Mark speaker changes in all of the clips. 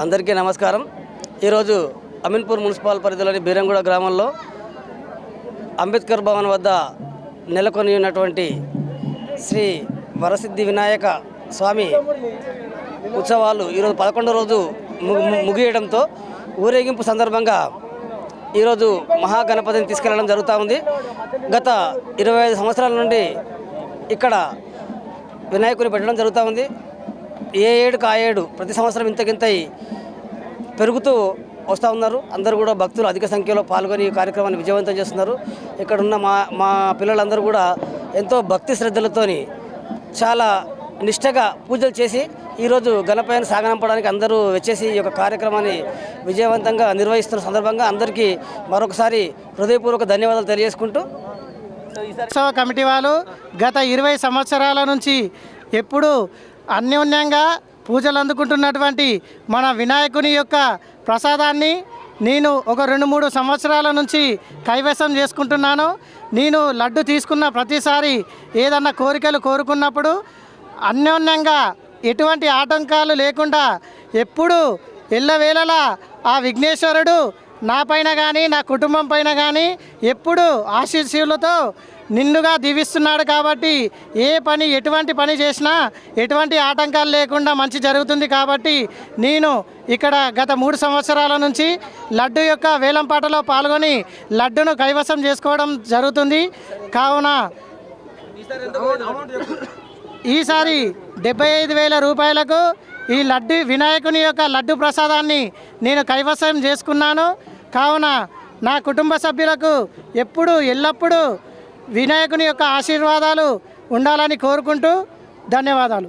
Speaker 1: అందరికీ నమస్కారం. ఈరోజు అమీన్పూర్ మున్సిపల్ పరిధిలోని బీరంగూడ గ్రామంలో అంబేద్కర్ భవన్ వద్ద నెలకొని ఉన్నటువంటి శ్రీ వరసిద్ధి వినాయక స్వామి ఉత్సవాలు ఈరోజు పదకొండో రోజు ము- ముగియడంతో ఊరేగింపు సందర్భంగా ఈరోజు మహాగణపతిని తీసుకెళ్ళడం జరుగుతూ ఉంది. గత ఇరవై ఐదు సంవత్సరాల నుండి ఇక్కడ వినాయకుని పెట్టడం జరుగుతూ ఉంది. ఏ ఏడుకు ఆ ఏడు ప్రతి సంవత్సరం ఇంతకింత పెరుగుతూ వస్తూ ఉన్నారు. అందరూ కూడా భక్తులు అధిక సంఖ్యలో పాల్గొని ఈ కార్యక్రమాన్ని విజయవంతం చేస్తున్నారు. ఇక్కడ ఉన్న మా మా పిల్లలందరూ కూడా ఎంతో భక్తి శ్రద్ధలతోని చాలా నిష్టగా పూజలు చేసి ఈరోజు గణపయ్యను సాగనంపడానికి అందరూ వచ్చేసి ఈ యొక్క కార్యక్రమాన్ని విజయవంతంగా నిర్వహిస్తున్న సందర్భంగా అందరికీ మరొకసారి హృదయపూర్వక ధన్యవాదాలు తెలియజేసుకుంటూ
Speaker 2: ఉత్సవ కమిటీ వాళ్ళు గత ఇరవై సంవత్సరాల నుంచి ఎప్పుడు అన్యోన్యంగా పూజలు అందుకుంటున్నటువంటి మన వినాయకుని యొక్క ప్రసాదాన్ని నేను ఒక రెండు మూడు సంవత్సరాల నుంచి కైవసం చేసుకుంటున్నాను. నేను లడ్డు తీసుకున్న ప్రతిసారి ఏదన్నా కోరికలు కోరుకున్నప్పుడు అన్యోన్యంగా ఎటువంటి ఆటంకాలు లేకుండా ఎప్పుడు ఎల్లవేళలా ఆ విఘ్నేశ్వరుడు నా పైన కానీ నా కుటుంబం పైన కానీ ఎప్పుడు ఆశీస్సులతో నిండుగా దీవిస్తున్నాడు కాబట్టి ఏ పని ఎటువంటి పని చేసినా ఎటువంటి ఆటంకాలు లేకుండా మంచి జరుగుతుంది కాబట్టి నేను ఇక్కడ గత మూడు సంవత్సరాల నుంచి లడ్డు యొక్క వేలంపాటలో పాల్గొని లడ్డును కైవసం చేసుకోవడం జరుగుతుంది. కావున ఈసారి డెబ్బై ఐదు వేల రూపాయలకు ఈ లడ్డు వినాయకుని యొక్క లడ్డు ప్రసాదాన్ని నేను కైవసం చేసుకున్నాను. కావున నా కుటుంబ సభ్యులకు ఎప్పుడు ఎల్లప్పుడూ వినాయకుని యొక్క ఆశీర్వాదాలు ఉండాలని కోరుకుంటూ ధన్యవాదాలు.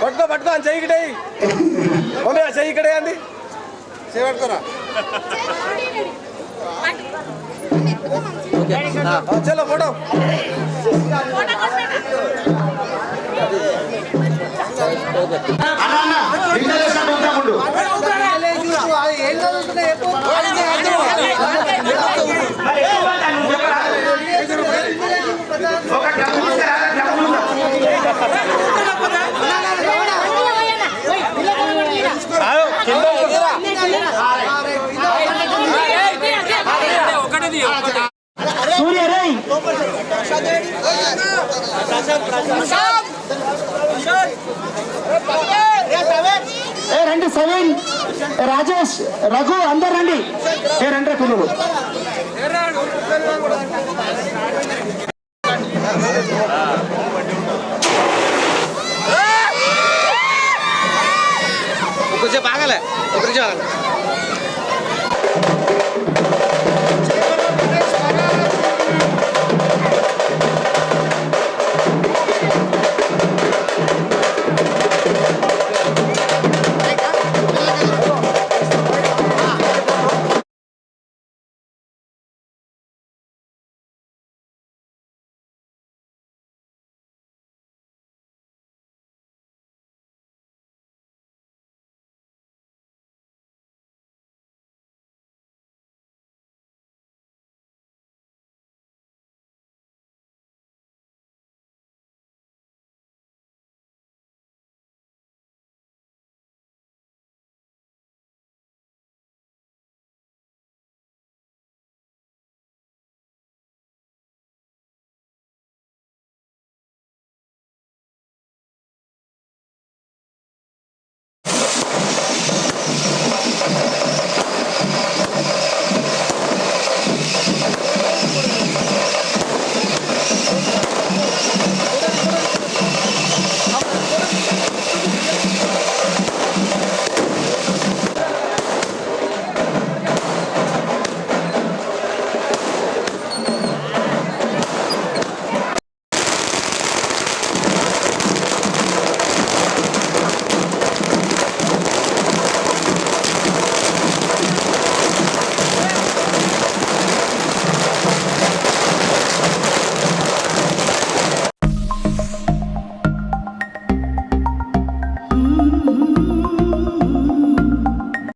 Speaker 3: పట్టుకో పట్టుకో అని చెయ్యి ఇక్కడే మమ్మీ ఆ చెయ్యి ఇక్కడే అండి చెయ్యి పట్టుకోరా. ప్రసాద్ ప్రసాద్ ప్రసాద్
Speaker 4: ఏ రండి ఏ రాజేష్ రఘు అందరు రండి ఏ రండి పిల్లలు
Speaker 3: కొంచెం బాగాలే ఒక నిమిషం ఆగండి.